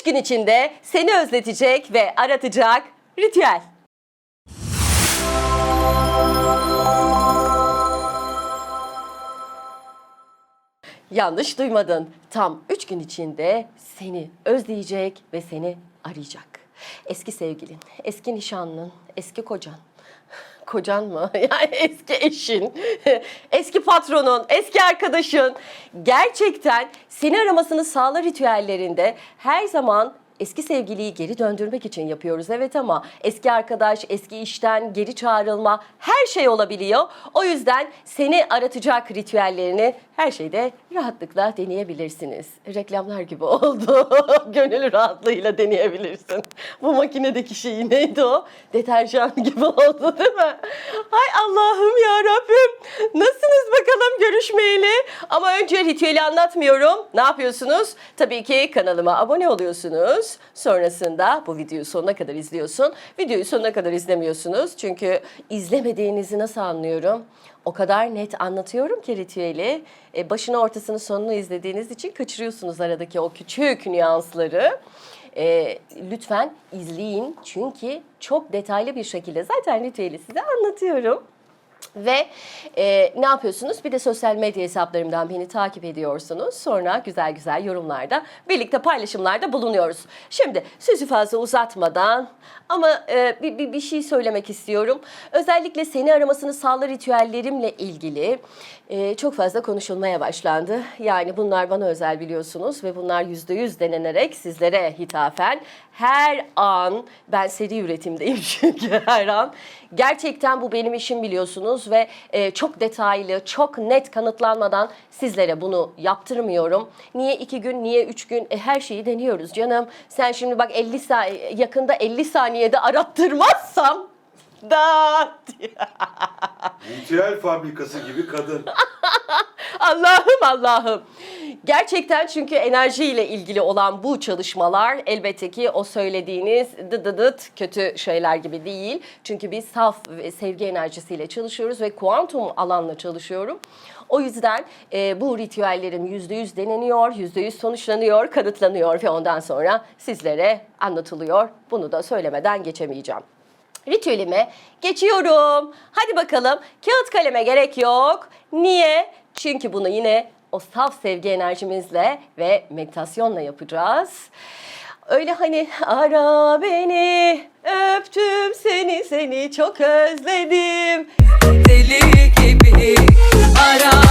3 gün içinde seni özletecek ve aratacak ritüel. Yanlış duymadın. Tam 3 gün içinde seni özleyecek ve seni arayacak. Eski sevgilin, eski nişanlın, eski kocan. Kocan mı? Yani eski eşin, eski patronun, eski arkadaşın. Gerçekten seni aramasını sağla ritüellerinde her zaman eski sevgiliyi geri döndürmek için yapıyoruz evet ama eski arkadaş, eski işten geri çağrılma her şey olabiliyor. O yüzden seni aratacak ritüellerini her şeyde rahatlıkla deneyebilirsiniz. Reklamlar gibi oldu. Gönül rahatlığıyla deneyebilirsin. Bu makinedeki şey neydi o? Deterjan gibi oldu değil mi? Hay Allah'ım ya Rabbim. Nasılsınız bakalım görüşmeyeli? Ama önce ritüeli anlatmıyorum. Ne yapıyorsunuz? Tabii ki kanalıma abone oluyorsunuz. Sonrasında bu videoyu sonuna kadar izliyorsun. Videoyu sonuna kadar izlemiyorsunuz. Çünkü izlemediğinizi nasıl anlıyorum? O kadar net anlatıyorum ki ritüeli. E, başını ortasını sonunu izlediğiniz için kaçırıyorsunuz aradaki o küçük nüansları. E, lütfen izleyin çünkü çok detaylı bir şekilde zaten ritüeli size anlatıyorum. Ve e, ne yapıyorsunuz? Bir de sosyal medya hesaplarımdan beni takip ediyorsunuz. Sonra güzel güzel yorumlarda, birlikte paylaşımlarda bulunuyoruz. Şimdi sözü fazla uzatmadan ama e, bir, bir, bir şey söylemek istiyorum. Özellikle seni aramasını sağla ritüellerimle ilgili e, çok fazla konuşulmaya başlandı. Yani bunlar bana özel biliyorsunuz ve bunlar yüzde yüz denenerek sizlere hitafen her an ben seri üretimdeyim çünkü her an gerçekten bu benim işim biliyorsunuz ve e, çok detaylı çok net kanıtlanmadan sizlere bunu yaptırmıyorum. Niye iki gün niye üç gün E, her şeyi deniyoruz canım. Sen şimdi bak 50 sa yakında 50 saniyede arattırmazsam da Ritüel fabrikası gibi kadın. Allah'ım Allah'ım. Gerçekten çünkü enerjiyle ilgili olan bu çalışmalar elbette ki o söylediğiniz dıdıdıt kötü şeyler gibi değil. Çünkü biz saf ve sevgi enerjisiyle çalışıyoruz ve kuantum alanla çalışıyorum. O yüzden e, bu ritüellerim yüzde yüz deneniyor, yüzde yüz sonuçlanıyor, kanıtlanıyor ve ondan sonra sizlere anlatılıyor. Bunu da söylemeden geçemeyeceğim. Ritüelime geçiyorum. Hadi bakalım. Kağıt kaleme gerek yok. Niye? Çünkü bunu yine o saf sevgi enerjimizle ve meditasyonla yapacağız. Öyle hani ara beni, öptüm seni, seni çok özledim. Deli gibi ara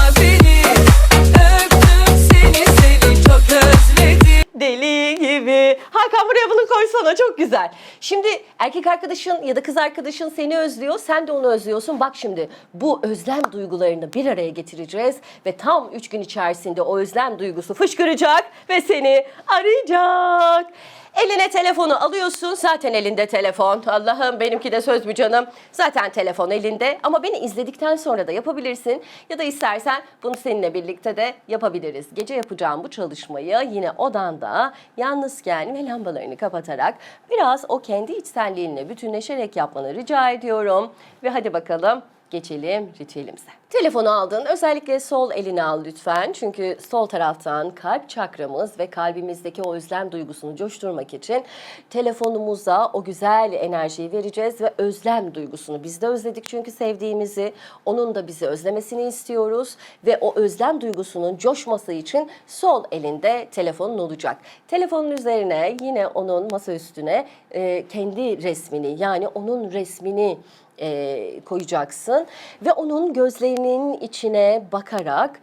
Hakan buraya bunu koysana çok güzel. Şimdi erkek arkadaşın ya da kız arkadaşın seni özlüyor. Sen de onu özlüyorsun. Bak şimdi bu özlem duygularını bir araya getireceğiz. Ve tam üç gün içerisinde o özlem duygusu fışkıracak ve seni arayacak. Eline telefonu alıyorsun. Zaten elinde telefon. Allah'ım benimki de söz mü canım? Zaten telefon elinde. Ama beni izledikten sonra da yapabilirsin. Ya da istersen bunu seninle birlikte de yapabiliriz. Gece yapacağım bu çalışmayı yine odanda yalnızken ve lambalarını kapatarak biraz o kendi içselliğinle bütünleşerek yapmanı rica ediyorum. Ve hadi bakalım geçelim ritüelimize. Telefonu aldın. Özellikle sol elini al lütfen. Çünkü sol taraftan kalp çakramız ve kalbimizdeki o özlem duygusunu coşturmak için telefonumuza o güzel enerjiyi vereceğiz ve özlem duygusunu biz de özledik çünkü sevdiğimizi onun da bizi özlemesini istiyoruz ve o özlem duygusunun coşması için sol elinde telefonun olacak. Telefonun üzerine yine onun masa üstüne e, kendi resmini yani onun resmini e, koyacaksın ve onun gözlerinin içine bakarak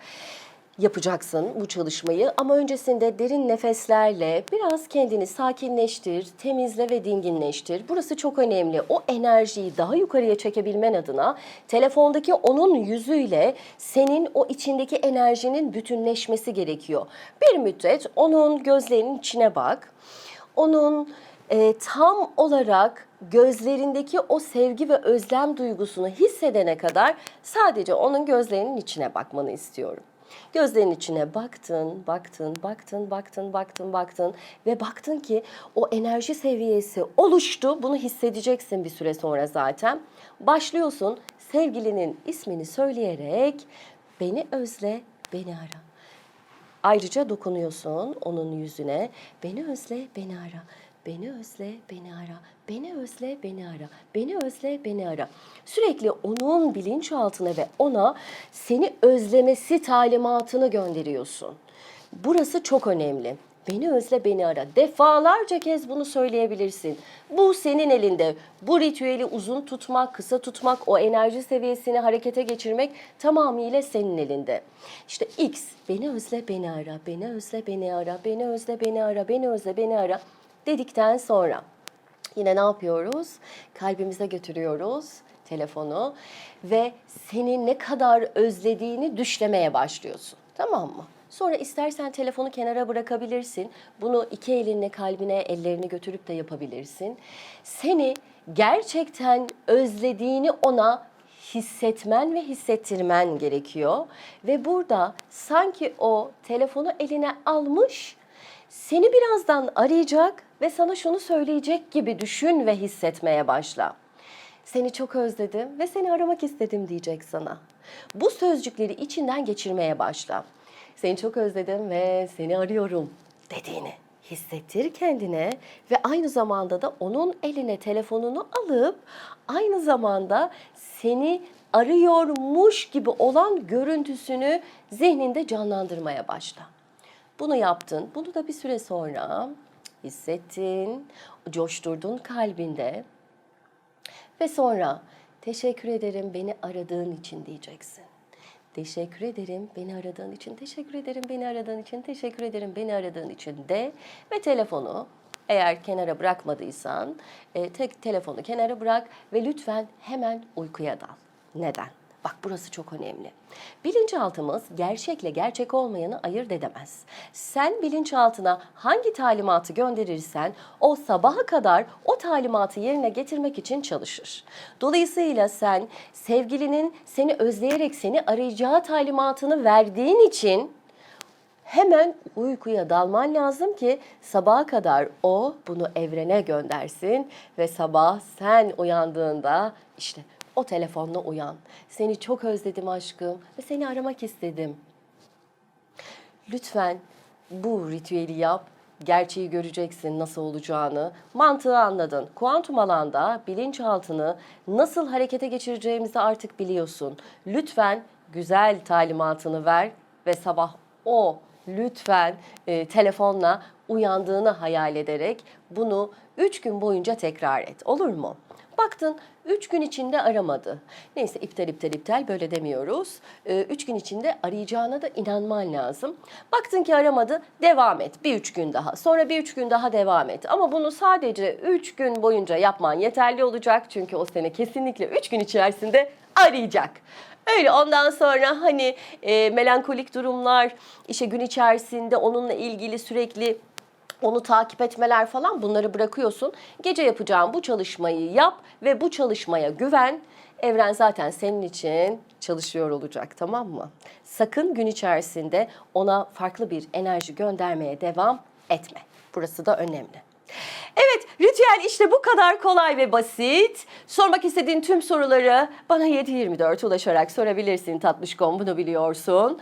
yapacaksın bu çalışmayı ama öncesinde derin nefeslerle biraz kendini sakinleştir, temizle ve dinginleştir. Burası çok önemli. O enerjiyi daha yukarıya çekebilmen adına telefondaki onun yüzüyle senin o içindeki enerjinin bütünleşmesi gerekiyor. Bir müddet onun gözlerinin içine bak. Onun e, tam olarak gözlerindeki o sevgi ve özlem duygusunu hissedene kadar sadece onun gözlerinin içine bakmanı istiyorum. Gözlerinin içine baktın, baktın, baktın, baktın, baktın, baktın ve baktın ki o enerji seviyesi oluştu. Bunu hissedeceksin bir süre sonra zaten. Başlıyorsun sevgilinin ismini söyleyerek beni özle, beni ara. Ayrıca dokunuyorsun onun yüzüne. Beni özle, beni ara. Beni özle, beni ara. Beni özle, beni ara. Beni özle, beni ara. Sürekli onun bilinçaltına ve ona seni özlemesi talimatını gönderiyorsun. Burası çok önemli. Beni özle, beni ara. Defalarca kez bunu söyleyebilirsin. Bu senin elinde. Bu ritüeli uzun tutmak, kısa tutmak, o enerji seviyesini harekete geçirmek tamamıyla senin elinde. İşte X, beni özle, beni ara, beni özle, beni ara, beni özle, beni ara, beni özle, beni ara dedikten sonra yine ne yapıyoruz? Kalbimize götürüyoruz telefonu ve seni ne kadar özlediğini düşlemeye başlıyorsun. Tamam mı? Sonra istersen telefonu kenara bırakabilirsin. Bunu iki elinle kalbine, ellerini götürüp de yapabilirsin. Seni gerçekten özlediğini ona hissetmen ve hissettirmen gerekiyor. Ve burada sanki o telefonu eline almış, seni birazdan arayacak ve sana şunu söyleyecek gibi düşün ve hissetmeye başla. Seni çok özledim ve seni aramak istedim diyecek sana. Bu sözcükleri içinden geçirmeye başla. Seni çok özledim ve seni arıyorum dediğini hissettir kendine ve aynı zamanda da onun eline telefonunu alıp aynı zamanda seni arıyormuş gibi olan görüntüsünü zihninde canlandırmaya başla. Bunu yaptın. Bunu da bir süre sonra hissettin, coşturdun kalbinde. Ve sonra teşekkür ederim beni aradığın için diyeceksin. Teşekkür ederim beni aradığın için, teşekkür ederim beni aradığın için, teşekkür ederim beni aradığın için de ve telefonu eğer kenara bırakmadıysan e, tek telefonu kenara bırak ve lütfen hemen uykuya dal. Neden? Bak burası çok önemli. Bilinçaltımız gerçekle gerçek olmayanı ayırt edemez. Sen bilinçaltına hangi talimatı gönderirsen o sabaha kadar o talimatı yerine getirmek için çalışır. Dolayısıyla sen sevgilinin seni özleyerek seni arayacağı talimatını verdiğin için hemen uykuya dalman lazım ki sabaha kadar o bunu evrene göndersin ve sabah sen uyandığında işte o telefonla uyan. Seni çok özledim aşkım ve seni aramak istedim. Lütfen bu ritüeli yap. Gerçeği göreceksin nasıl olacağını. Mantığı anladın. Kuantum alanda bilinçaltını nasıl harekete geçireceğimizi artık biliyorsun. Lütfen güzel talimatını ver ve sabah o lütfen e, telefonla uyandığını hayal ederek bunu 3 gün boyunca tekrar et. Olur mu? Baktın 3 gün içinde aramadı. Neyse iptal iptal iptal böyle demiyoruz. 3 gün içinde arayacağına da inanman lazım. Baktın ki aramadı devam et bir 3 gün daha. Sonra bir 3 gün daha devam et. Ama bunu sadece 3 gün boyunca yapman yeterli olacak. Çünkü o seni kesinlikle 3 gün içerisinde arayacak. Öyle ondan sonra hani e, melankolik durumlar, işte gün içerisinde onunla ilgili sürekli onu takip etmeler falan bunları bırakıyorsun. Gece yapacağın bu çalışmayı yap ve bu çalışmaya güven. Evren zaten senin için çalışıyor olacak tamam mı? Sakın gün içerisinde ona farklı bir enerji göndermeye devam etme. Burası da önemli. Evet, ritüel işte bu kadar kolay ve basit. Sormak istediğin tüm soruları bana 724 ulaşarak sorabilirsin tatlışkom bunu biliyorsun.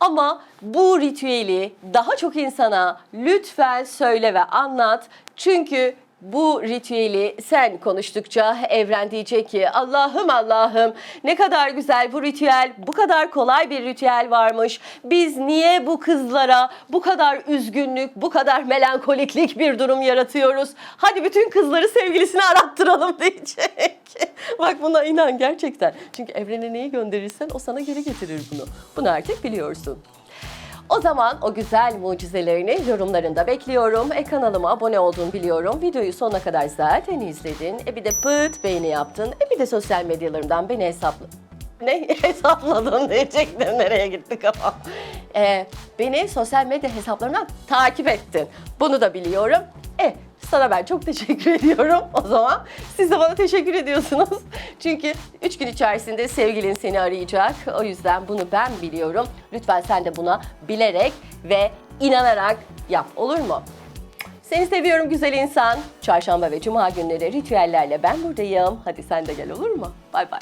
Ama bu ritüeli daha çok insana lütfen söyle ve anlat. Çünkü bu ritüeli sen konuştukça evren diyecek ki Allah'ım Allah'ım ne kadar güzel bu ritüel, bu kadar kolay bir ritüel varmış. Biz niye bu kızlara bu kadar üzgünlük, bu kadar melankoliklik bir durum yaratıyoruz? Hadi bütün kızları sevgilisine arattıralım diyecek. Bak buna inan gerçekten. Çünkü evrene neyi gönderirsen o sana geri getirir bunu. Bunu artık biliyorsun. O zaman o güzel mucizelerini yorumlarında bekliyorum. E kanalıma abone olduğunu biliyorum. Videoyu sonuna kadar zaten izledin. E bir de pıt beğeni yaptın. E bir de sosyal medyalarımdan beni hesapla... Ne hesapladın diyecektim. Nereye gitti kafam. E, beni sosyal medya hesaplarımdan takip ettin. Bunu da biliyorum. E sana ben çok teşekkür ediyorum o zaman. Siz de bana teşekkür ediyorsunuz. Çünkü 3 gün içerisinde sevgilin seni arayacak. O yüzden bunu ben biliyorum. Lütfen sen de buna bilerek ve inanarak yap olur mu? Seni seviyorum güzel insan. Çarşamba ve cuma günleri ritüellerle ben buradayım. Hadi sen de gel olur mu? Bay bay.